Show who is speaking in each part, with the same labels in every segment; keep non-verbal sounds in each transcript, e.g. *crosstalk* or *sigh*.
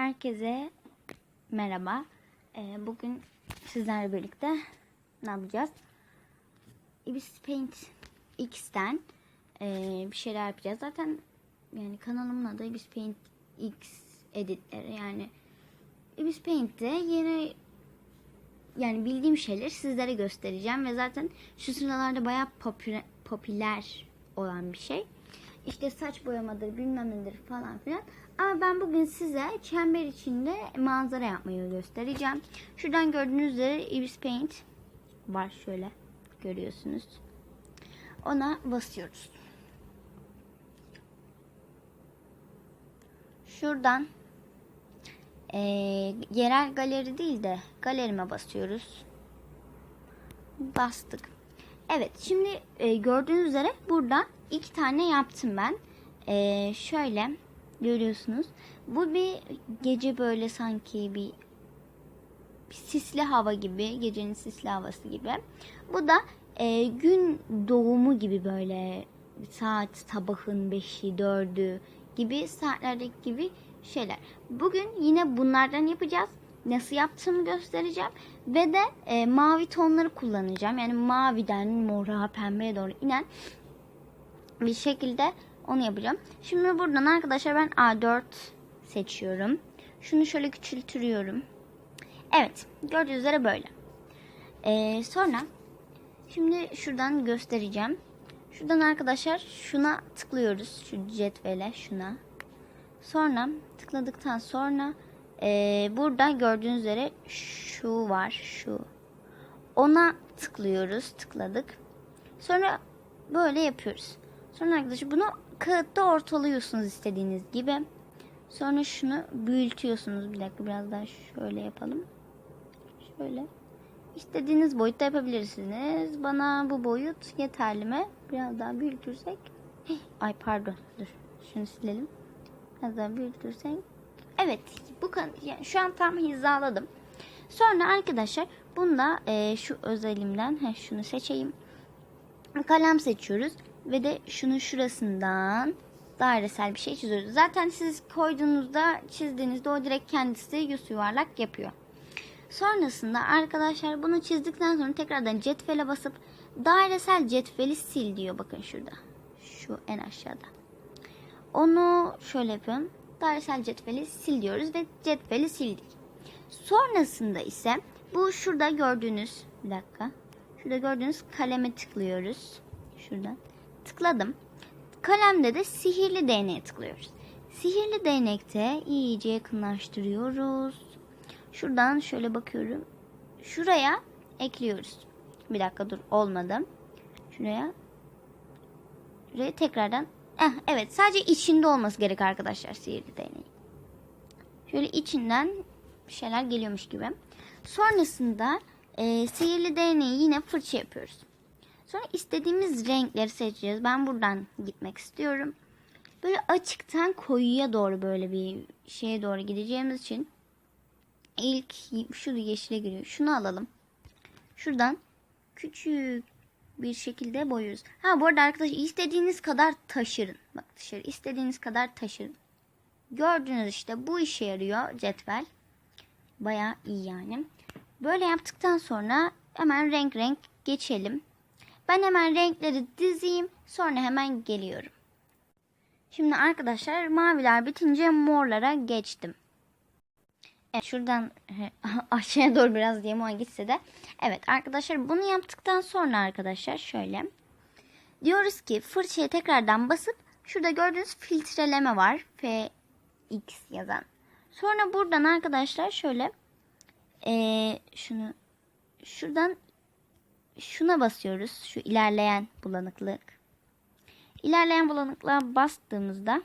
Speaker 1: Herkese merhaba. Ee, bugün sizlerle birlikte ne yapacağız? Ibis Paint X'ten ee, bir şeyler yapacağız. Zaten yani kanalımın adı Ibis Paint X editleri yani Ibis Paint'te yeni yani bildiğim şeyleri sizlere göstereceğim ve zaten şu sıralarda bayağı popüler, popüler olan bir şey. İşte saç boyamadır bilmem nedir falan filan. Ama ben bugün size çember içinde manzara yapmayı göstereceğim. Şuradan gördüğünüz üzere Ibis Paint var şöyle görüyorsunuz. Ona basıyoruz. Şuradan eee, yerel galeri değil de galerime basıyoruz. Bastık. Evet şimdi e, gördüğünüz üzere burada iki tane yaptım ben. E, şöyle görüyorsunuz. Bu bir gece böyle sanki bir, bir sisli hava gibi. Gecenin sisli havası gibi. Bu da e, gün doğumu gibi böyle saat sabahın 5'i 4'ü gibi saatlerdeki gibi şeyler. Bugün yine bunlardan yapacağız. Nasıl yaptığımı göstereceğim. Ve de e, mavi tonları kullanacağım. Yani maviden mora pembeye doğru inen bir şekilde onu yapacağım. Şimdi buradan arkadaşlar ben A4 seçiyorum. Şunu şöyle küçültüyorum. Evet gördüğünüz üzere böyle. Ee, sonra şimdi şuradan göstereceğim. Şuradan arkadaşlar şuna tıklıyoruz. Şu cetvele şuna. Sonra tıkladıktan sonra ee, burada gördüğünüz üzere şu var şu. Ona tıklıyoruz. Tıkladık. Sonra böyle yapıyoruz. Sonra arkadaşlar bunu kağıtta ortalıyorsunuz istediğiniz gibi. Sonra şunu büyütüyorsunuz. Bir dakika biraz daha şöyle yapalım. Şöyle. İstediğiniz boyutta yapabilirsiniz. Bana bu boyut yeterli mi? Biraz daha büyütürsek. Ay pardon. Dur. Şunu silelim. Biraz daha büyütürsek. Evet. Bu yani şu an tam hizaladım. Sonra arkadaşlar bunda e, şu özelimden he, şunu seçeyim. Kalem seçiyoruz ve de şunun şurasından dairesel bir şey çiziyoruz. Zaten siz koyduğunuzda çizdiğinizde o direkt kendisi yüz yuvarlak yapıyor. Sonrasında arkadaşlar bunu çizdikten sonra tekrardan cetvele basıp dairesel cetveli sil diyor bakın şurada. Şu en aşağıda. Onu şöyle yapıyorum. Dairesel cetveli sil diyoruz ve cetveli sildik. Sonrasında ise bu şurada gördüğünüz bir dakika. Şurada gördüğünüz kaleme tıklıyoruz. Şuradan. Tıkladım. Kalemde de sihirli değneğe tıklıyoruz. Sihirli değnekte iyice yakınlaştırıyoruz. Şuradan şöyle bakıyorum. Şuraya ekliyoruz. Bir dakika dur olmadı. Şuraya. Şuraya tekrardan. Eh, evet sadece içinde olması gerek arkadaşlar sihirli değneği. Şöyle içinden bir şeyler geliyormuş gibi. Sonrasında e, sihirli değneği yine fırça yapıyoruz. Sonra istediğimiz renkleri seçeceğiz. Ben buradan gitmek istiyorum. Böyle açıktan koyuya doğru böyle bir şeye doğru gideceğimiz için ilk şu yeşile giriyor. Şunu alalım. Şuradan küçük bir şekilde boyuyoruz. Ha bu arada arkadaşlar istediğiniz kadar taşırın. Bak dışarı istediğiniz kadar taşırın. Gördüğünüz işte bu işe yarıyor cetvel. Baya iyi yani. Böyle yaptıktan sonra hemen renk renk geçelim. Ben hemen renkleri dizeyim. Sonra hemen geliyorum. Şimdi arkadaşlar maviler bitince morlara geçtim. Evet şuradan *laughs* aşağıya doğru biraz diyemo gitse de. Evet arkadaşlar bunu yaptıktan sonra arkadaşlar şöyle. Diyoruz ki fırçaya tekrardan basıp şurada gördüğünüz filtreleme var. FX yazan. Sonra buradan arkadaşlar şöyle ee, şunu şuradan şuna basıyoruz. Şu ilerleyen bulanıklık. İlerleyen bulanıklığa bastığımızda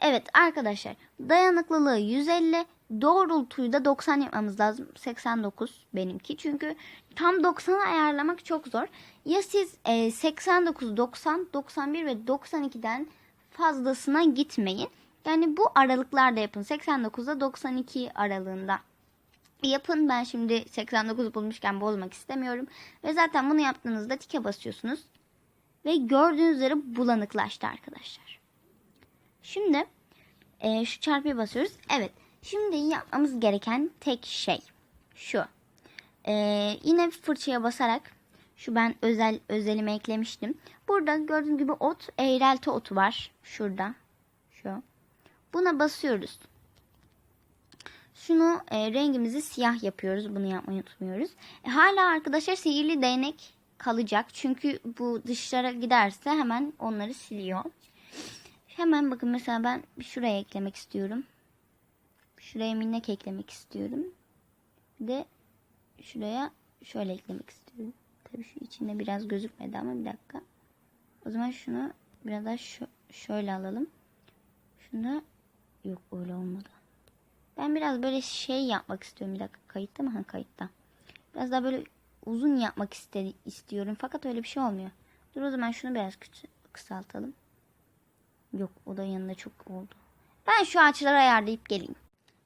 Speaker 1: Evet arkadaşlar dayanıklılığı 150 doğrultuyu da 90 yapmamız lazım. 89 benimki. Çünkü tam 90'a ayarlamak çok zor. Ya siz e, 89, 90, 91 ve 92'den fazlasına gitmeyin. Yani bu aralıklarda yapın. 89'da 92 aralığında yapın. Ben şimdi 89 bulmuşken bozmak istemiyorum. Ve zaten bunu yaptığınızda tike basıyorsunuz. Ve gördüğünüz üzere bulanıklaştı arkadaşlar. Şimdi e, şu çarpıya basıyoruz. Evet. Şimdi yapmamız gereken tek şey şu. E, yine fırçaya basarak şu ben özel özelime eklemiştim. Burada gördüğünüz gibi ot, eğrelti otu var. Şurada. Şu. Buna basıyoruz. Şunu e, rengimizi siyah yapıyoruz. Bunu yapmayı unutmuyoruz. E, hala arkadaşlar sihirli değnek kalacak. Çünkü bu dışlara giderse hemen onları siliyor. Hemen bakın mesela ben şuraya eklemek istiyorum. Şuraya minnek eklemek istiyorum. Bir de şuraya şöyle eklemek istiyorum. Tabii şu içinde biraz gözükmedi ama bir dakika. O zaman şunu biraz daha şöyle alalım. Şunu yok öyle olmadı. Ben biraz böyle şey yapmak istiyorum. Bir dakika kayıtta mı? Ha kayıtta. Biraz daha böyle uzun yapmak istedi, istiyorum. Fakat öyle bir şey olmuyor. Dur o zaman şunu biraz kısaltalım. Yok o da yanında çok oldu. Ben şu ağaçları ayarlayıp geleyim.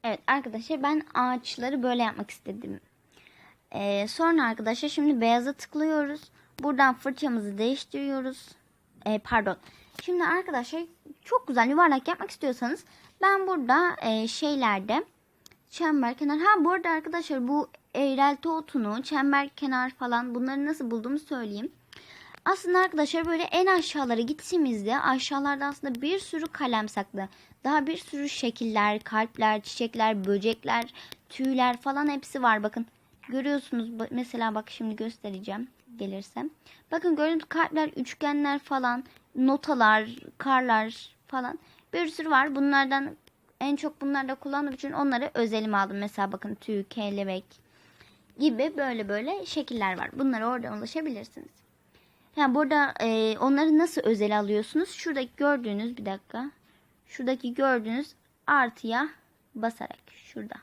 Speaker 1: Evet arkadaşlar ben ağaçları böyle yapmak istedim. Ee, sonra arkadaşlar şimdi beyaza tıklıyoruz. Buradan fırçamızı değiştiriyoruz. Ee, pardon. Şimdi arkadaşlar çok güzel yuvarlak yapmak istiyorsanız ben burada e, şeylerde çember kenar. Ha bu arada arkadaşlar bu eğrelti otunu, çember kenar falan bunları nasıl bulduğumu söyleyeyim. Aslında arkadaşlar böyle en aşağılara gittiğimizde aşağılarda aslında bir sürü kalem saklı. Daha bir sürü şekiller, kalpler, çiçekler, böcekler, tüyler falan hepsi var. Bakın görüyorsunuz mesela bak şimdi göstereceğim gelirsem. Bakın gördüğünüz kalpler, üçgenler falan, notalar, karlar falan bir sürü var. Bunlardan en çok bunlarda kullandığım için onları özelime aldım. Mesela bakın tüy, kelebek gibi böyle böyle şekiller var. Bunlara oradan ulaşabilirsiniz. Yani burada e, onları nasıl özel alıyorsunuz? Şuradaki gördüğünüz bir dakika. Şuradaki gördüğünüz artıya basarak şurada.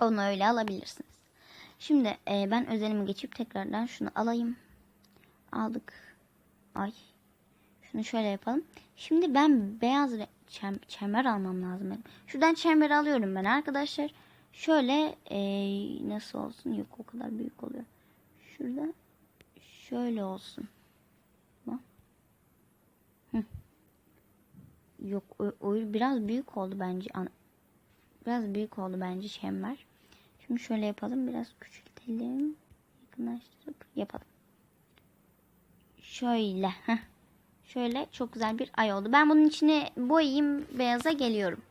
Speaker 1: Onu öyle alabilirsiniz. Şimdi e, ben özelimi geçip tekrardan şunu alayım. Aldık. Ay. Şunu şöyle yapalım. Şimdi ben beyaz çem- çember almam lazım. Şuradan çember alıyorum ben arkadaşlar. Şöyle e, nasıl olsun? Yok o kadar büyük oluyor. Şurada şöyle olsun. Hı. Yok o, o biraz büyük oldu bence. Biraz büyük oldu bence çember. Şimdi şöyle yapalım. Biraz küçültelim. Yakınlaştırıp yapalım. Şöyle. heh. Şöyle çok güzel bir ay oldu. Ben bunun içine boyayayım. Beyaza geliyorum.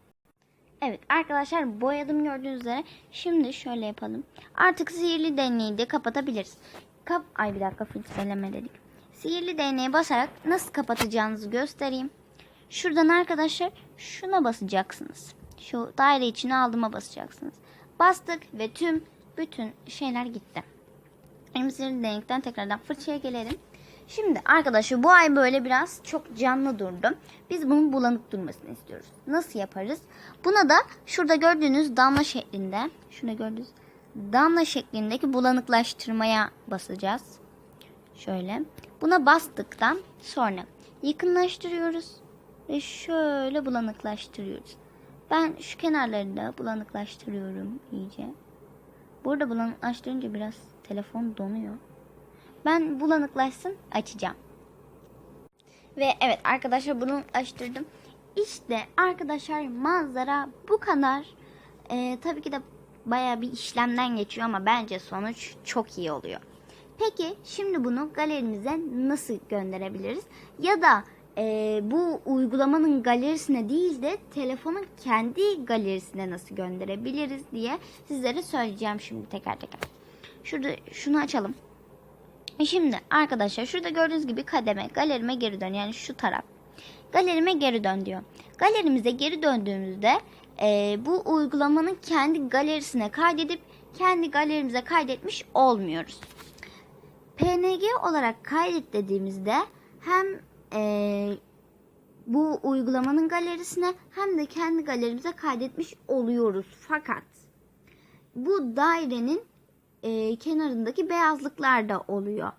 Speaker 1: Evet arkadaşlar boyadım gördüğünüz üzere. Şimdi şöyle yapalım. Artık sihirli değneği de kapatabiliriz. Kap Ay bir dakika filtreleme dedik. Sihirli değneğe basarak nasıl kapatacağınızı göstereyim. Şuradan arkadaşlar şuna basacaksınız. Şu daire içine aldıma basacaksınız. Bastık ve tüm bütün şeyler gitti. Benim sihirli değnekten tekrardan fırçaya gelelim. Şimdi arkadaşlar bu ay böyle biraz çok canlı durdu. Biz bunun bulanık durmasını istiyoruz. Nasıl yaparız? Buna da şurada gördüğünüz damla şeklinde, şurada gördüğünüz damla şeklindeki bulanıklaştırmaya basacağız. Şöyle. Buna bastıktan sonra yakınlaştırıyoruz ve şöyle bulanıklaştırıyoruz. Ben şu kenarları da bulanıklaştırıyorum iyice. Burada bulanıklaştırınca biraz telefon donuyor. Ben bulanıklaşsın açacağım. Ve evet arkadaşlar bulanıklaştırdım. İşte arkadaşlar manzara bu kadar. Ee, tabii ki de baya bir işlemden geçiyor ama bence sonuç çok iyi oluyor. Peki şimdi bunu galerimize nasıl gönderebiliriz? Ya da e, bu uygulamanın galerisine değil de telefonun kendi galerisine nasıl gönderebiliriz diye sizlere söyleyeceğim şimdi teker teker. Şurada şunu açalım. Şimdi arkadaşlar şurada gördüğünüz gibi kademe galerime geri dön yani şu taraf. Galerime geri dön diyor. Galerimize geri döndüğümüzde e, bu uygulamanın kendi galerisine kaydedip kendi galerimize kaydetmiş olmuyoruz. PNG olarak kaydet dediğimizde hem e, bu uygulamanın galerisine hem de kendi galerimize kaydetmiş oluyoruz. Fakat bu dairenin e, kenarındaki beyazlıklar da oluyor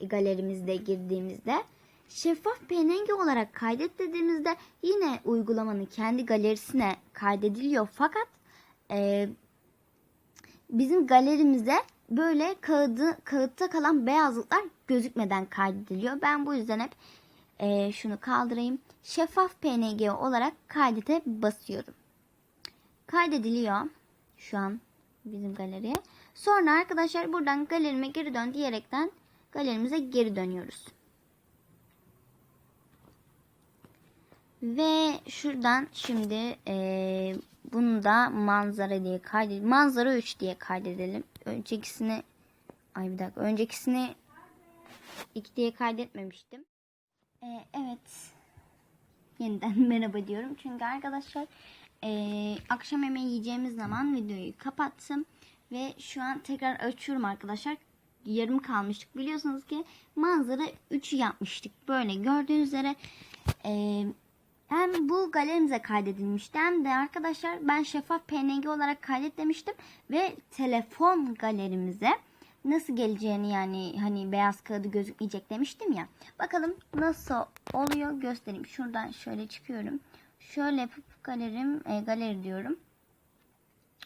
Speaker 1: e, galerimizde girdiğimizde. Şeffaf PNG olarak kaydet dediğimizde yine uygulamanın kendi galerisine kaydediliyor fakat e, bizim galerimize böyle kağıdı, kağıtta kalan beyazlıklar gözükmeden kaydediliyor. Ben bu yüzden hep e, şunu kaldırayım. şeffaf PNG olarak kaydete basıyorum. Kaydediliyor şu an bizim galeriye. Sonra arkadaşlar buradan galerime geri dön diyerekten galerimize geri dönüyoruz. Ve şuradan şimdi eee bunu da manzara diye kaydedelim. Manzara 3 diye kaydedelim. Öncekisini ay bir dakika öncekisini 2 diye kaydetmemiştim. Ee, evet. Yeniden *laughs* merhaba diyorum. Çünkü arkadaşlar ee, akşam yemeği yiyeceğimiz zaman videoyu kapattım. Ve şu an tekrar açıyorum arkadaşlar. Yarım kalmıştık. Biliyorsunuz ki manzara 3'ü yapmıştık. Böyle gördüğünüz üzere ee, hem bu galerimize kaydedilmişti hem de arkadaşlar ben şeffaf PNG olarak kaydet demiştim. Ve telefon galerimize nasıl geleceğini yani hani beyaz kağıdı gözükmeyecek demiştim ya. Bakalım nasıl oluyor göstereyim. Şuradan şöyle çıkıyorum. Şöyle yapıp galerim, e, galeri diyorum.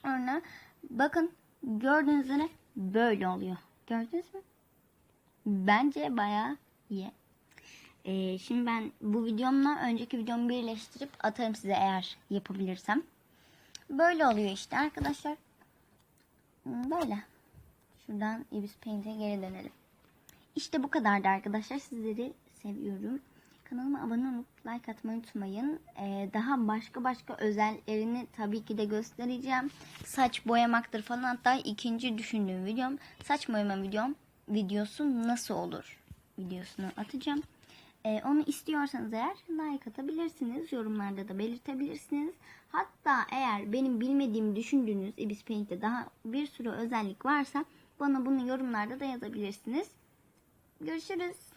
Speaker 1: Sonra bakın gördüğünüz üzere böyle oluyor. Gördünüz mü? Bence bayağı iyi. Ee, şimdi ben bu videomla önceki videomu birleştirip atarım size eğer yapabilirsem. Böyle oluyor işte arkadaşlar. Böyle. Şuradan Ibis Paint'e geri dönelim. İşte bu kadardı arkadaşlar. Sizleri seviyorum. Kanalıma abone olup like atmayı unutmayın. Ee, daha başka başka özelliklerini tabii ki de göstereceğim. Saç boyamaktır falan. Hatta ikinci düşündüğüm videom saç boyama videom videosu nasıl olur videosunu atacağım. Ee, onu istiyorsanız eğer like atabilirsiniz. Yorumlarda da belirtebilirsiniz. Hatta eğer benim bilmediğimi düşündüğünüz Ibis Paint'te daha bir sürü özellik varsa bana bunu yorumlarda da yazabilirsiniz. Görüşürüz.